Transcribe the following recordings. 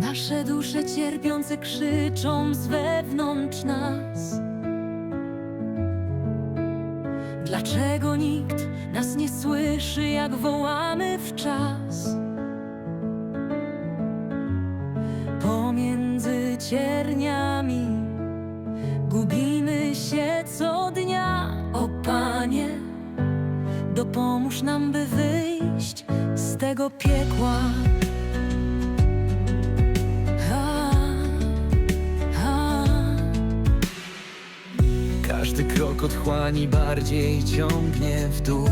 Nasze dusze cierpiące krzyczą z wewnątrz nas. Dlaczego nikt nas nie słyszy, jak wołamy w czas? Pomiędzy cierniami gubimy się co dnia, o Panie. Dopomóż nam, by wyjść z tego piekła. Każdy krok otchłani bardziej ciągnie w dół.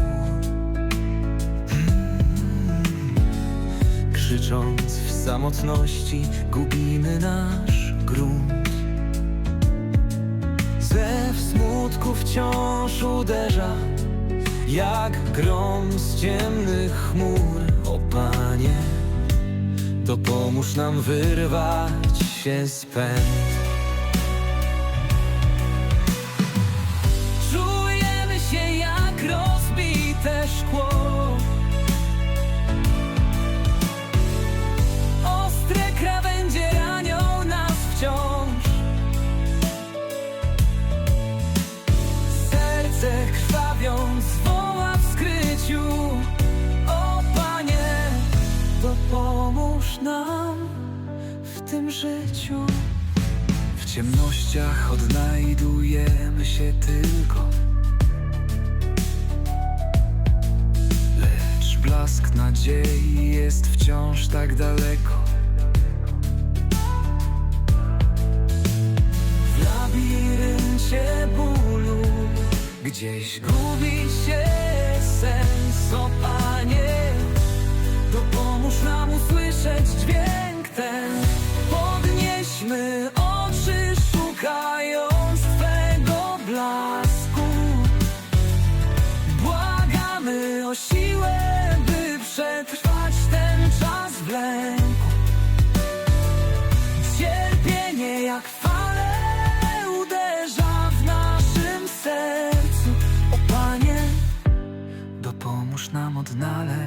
Krzycząc w samotności gubimy nasz grunt. Zew smutku wciąż uderza Jak grom z ciemnych chmur. O Panie Dopomóż nam wyrwać się z pęd życiu. W ciemnościach odnajdujemy się tylko. Lecz blask nadziei jest wciąż tak daleko. W labiryncie bólu Gdzieś gubi się odnaleźć